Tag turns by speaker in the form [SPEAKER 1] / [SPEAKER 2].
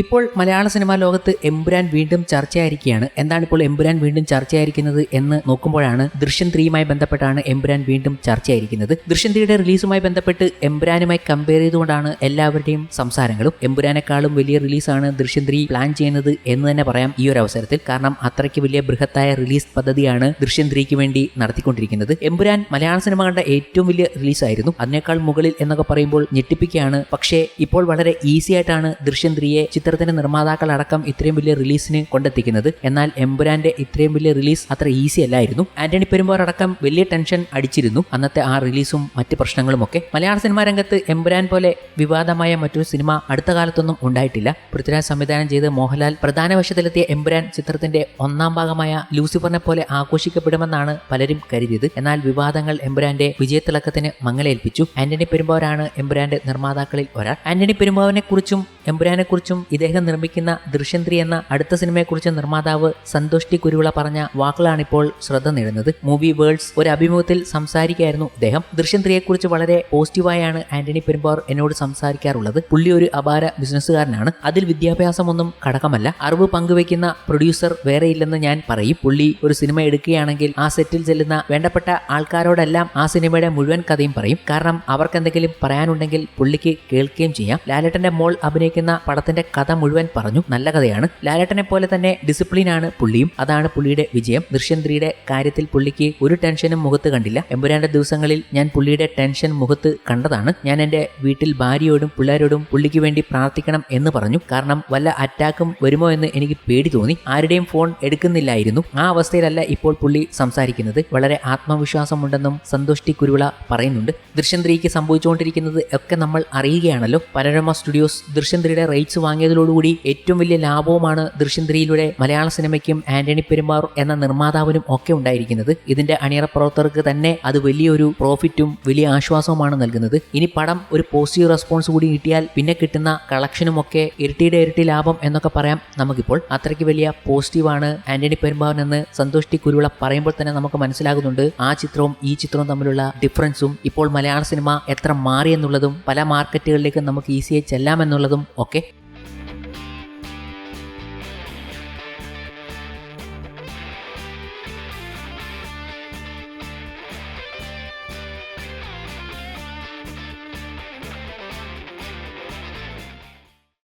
[SPEAKER 1] ഇപ്പോൾ മലയാള സിനിമാ ലോകത്ത് എമ്പുരാൻ വീണ്ടും ചർച്ചയായിരിക്കുകയാണ്. എന്താണ് ഇപ്പോൾ എമ്പുരാൻ വീണ്ടും ചർച്ചയായിരിക്കുന്നത് എന്ന് നോക്കുമ്പോഴാണ് ദൃശ്യം ത്രീയുമായി ബന്ധപ്പെട്ടാണ് എമ്പുരാൻ വീണ്ടും ചർച്ചയായിരിക്കുന്നത്. ദൃശ്യം ത്രീയുടെ റിലീസുമായി ബന്ധപ്പെട്ട് എമ്പുരാനുമായി കമ്പയർ ചെയ്തുകൊണ്ടാണ് എല്ലാവരുടെയും സംസാരങ്ങളും. എമ്പുരാനേക്കാളും വലിയ റിലീസാണ് ദൃശ്യം ത്രീ പ്ലാൻ ചെയ്യുന്നത് എന്ന് തന്നെ പറയാം ഈ ഒരു അവസരത്തിൽ. കാരണം അത്രയ്ക്ക് വലിയ ബൃഹത്തായ റിലീസ് പദ്ധതിയാണ് ദൃശ്യം ത്രീക്ക് വേണ്ടി നടത്തിക്കൊണ്ടിരിക്കുന്നത്. എമ്പുരാൻ മലയാള സിനിമ കണ്ട ഏറ്റവും വലിയ റിലീസായിരുന്നു. അതിനേക്കാൾ മുകളിൽ എന്നൊക്കെ പറയുമ്പോൾ ഞെട്ടിപ്പിക്കുകയാണ്. പക്ഷേ ഇപ്പോൾ വളരെ ഈസി ആയിട്ടാണ് ദൃശ്യം ത്രീയെ ചിത്രത്തിന്റെ നിർമ്മാതാക്കൾ അടക്കം ഇത്രയും വലിയ റിലീസിന് കൊണ്ടെത്തിക്കുന്നത്. എന്നാൽ എമ്പുരാന്റെ ഇത്രയും വലിയ റിലീസ് അത്ര ഈസി അല്ലായിരുന്നു. ആന്റണി പെരുമ്പോർ അടക്കം വലിയ ടെൻഷൻ അടിച്ചിരുന്നു. അന്നത്തെ ആ റിലീസും മറ്റ് പ്രശ്നങ്ങളും ഒക്കെ മലയാള സിനിമാ രംഗത്ത് എമ്പുരാൻ പോലെ വിവാദമായ മറ്റൊരു സിനിമ അടുത്ത കാലത്തൊന്നും ഉണ്ടായിട്ടില്ല. പൃഥ്വിരാജ് സംവിധാനം ചെയ്ത് മോഹൻലാൽ പ്രധാന വശത്തിലെത്തിയ എമ്പുരാൻ ചിത്രത്തിന്റെ ഒന്നാം ഭാഗമായ ലൂസിഫറിനെ പോലെ ആഘോഷിക്കപ്പെടുമെന്നാണ് പലരും കരുതിയത്. എന്നാൽ വിവാദങ്ങൾ എമ്പുരാന്റെ വിജയത്തിളക്കത്തിന് മങ്ങലേൽപ്പിച്ചു. ആന്റണി പെരുമ്പോരാണ് എമ്പുരാന്റെ നിർമ്മാതാക്കളിൽ ഒരാൾ. ആന്റണി പെരുമ്പാവിനെ കുറിച്ചും എമ്പുരാനെ കുറിച്ചും ഇദ്ദേഹം നിർമ്മിക്കുന്ന ദൃശ്യന്ത്രി എന്ന അടുത്ത സിനിമയെക്കുറിച്ച് നിർമ്മാതാവ് സന്തോഷ് ടി കുരുവിള പറഞ്ഞ വാക്കുകളാണിപ്പോൾ ശ്രദ്ധ നേടുന്നത്. മൂവി വേൾഡ്സ് ഒരു അഭിമുഖത്തിൽ സംസാരിക്കുകയായിരുന്നു ഇദ്ദേഹം. ദൃശ്യന്ത്രിയെക്കുറിച്ച് വളരെ പോസിറ്റീവായാണ് ആന്റണി പെരുമ്പാവർ എന്നോട് സംസാരിക്കാറുള്ളത്. പുള്ളി ഒരു അപാര ബിസിനസ്സുകാരനാണ്. അതിൽ വിദ്യാഭ്യാസമൊന്നും ഘടകമല്ല അറിവ് പങ്കുവെക്കുന്ന പ്രൊഡ്യൂസർ വേറെയില്ലെന്ന് ഞാൻ പറയും. പുള്ളി ഒരു സിനിമ എടുക്കുകയാണെങ്കിൽ ആ സെറ്റിൽ ചെല്ലുന്ന വേണ്ടപ്പെട്ട ആൾക്കാരോടെല്ലാം ആ സിനിമയുടെ മുഴുവൻ കഥയും പറയും. കാരണം അവർക്ക് എന്തെങ്കിലും പറയാനുണ്ടെങ്കിൽ പുള്ളിക്ക് കേൾക്കുകയും ചെയ്യാം. ലാലേട്ടന്റെ മോൾ അഭിനയിക്കുന്ന പടത്തിന്റെ കഥ മുഴുവൻ പറഞ്ഞു. നല്ല കഥയാണ്. ലാലേട്ടനെ പോലെ തന്നെ ഡിസിപ്ലിൻ ആണ് പുള്ളിയും. അതാണ് പുള്ളിയുടെ വിജയം. ദൃശ്യം ത്രീയുടെ കാര്യത്തിൽ പുള്ളിക്ക് ഒരു ടെൻഷനും മുഖത്ത് കണ്ടില്ല. എമ്പുരാന്റെ ദിവസങ്ങളിൽ ഞാൻ പുള്ളിയുടെ ടെൻഷൻ മുഖത്ത് കണ്ടതാണ്. ഞാൻ എന്റെ വീട്ടിൽ ഭാര്യയോടും പിള്ളേരോടും പുള്ളിക്ക് വേണ്ടി പ്രാർത്ഥിക്കണം എന്ന് പറഞ്ഞു. കാരണം വല്ല അറ്റാക്കും വരുമോ എന്ന് എനിക്ക് പേടി തോന്നി. ആരുടെയും ഫോൺ എടുക്കുന്നില്ലായിരുന്നു. ആ അവസ്ഥയിലല്ല ഇപ്പോൾ പുള്ളി സംസാരിക്കുന്നത്. വളരെ ആത്മവിശ്വാസമുണ്ടെന്നും സന്തോഷ്ടി കുരുവിള പറയുന്നുണ്ട്. ദൃശ്യം ത്രീക്ക് സംഭവിച്ചുകൊണ്ടിരിക്കുന്നത് ഒക്കെ നമ്മൾ അറിയുകയാണല്ലോ. പനോരമ സ്റ്റുഡിയോസ് ദൃശ്യം ത്രീയുടെ റൈറ്റ്സ് വാങ്ങിയതോടുകൂടി ഏറ്റവും വലിയ ലാഭവുമാണ് ദൃശ്യന്ത്രിയിലൂടെ മലയാള സിനിമയ്ക്കും ആന്റണി പെരുമാർ എന്ന നിർമ്മാതാവിനും ഒക്കെ ഉണ്ടായിരിക്കുന്നത്. ഇതിന്റെ അണിയറ പ്രവർത്തകർക്ക് തന്നെ അത് വലിയൊരു പ്രോഫിറ്റും വലിയ ആശ്വാസവുമാണ് നൽകുന്നത്. ഇനി പടം ഒരു പോസിറ്റീവ് റെസ്പോൺസ് കൂടി കിട്ടിയാൽ പിന്നെ കിട്ടുന്ന കളക്ഷനും ഒക്കെ ഇരട്ടിയുടെ ഇരട്ടി ലാഭം എന്നൊക്കെ പറയാം നമുക്കിപ്പോൾ. അത്രയ്ക്ക് വലിയ പോസിറ്റീവാണ് ആന്റണി പെരുമ്പാവൻ എന്ന് സന്തോഷ് ടി കുരുവിള പറയുമ്പോൾ തന്നെ നമുക്ക് മനസ്സിലാകുന്നുണ്ട്. ആ ചിത്രവും ഈ ചിത്രവും തമ്മിലുള്ള ഡിഫറൻസും ഇപ്പോൾ മലയാള സിനിമ എത്ര മാറി എന്നുള്ളതും പല മാർക്കറ്റുകളിലേക്ക് നമുക്ക് ഈസിയായി ചെല്ലാമെന്നുള്ളതും ഒക്കെ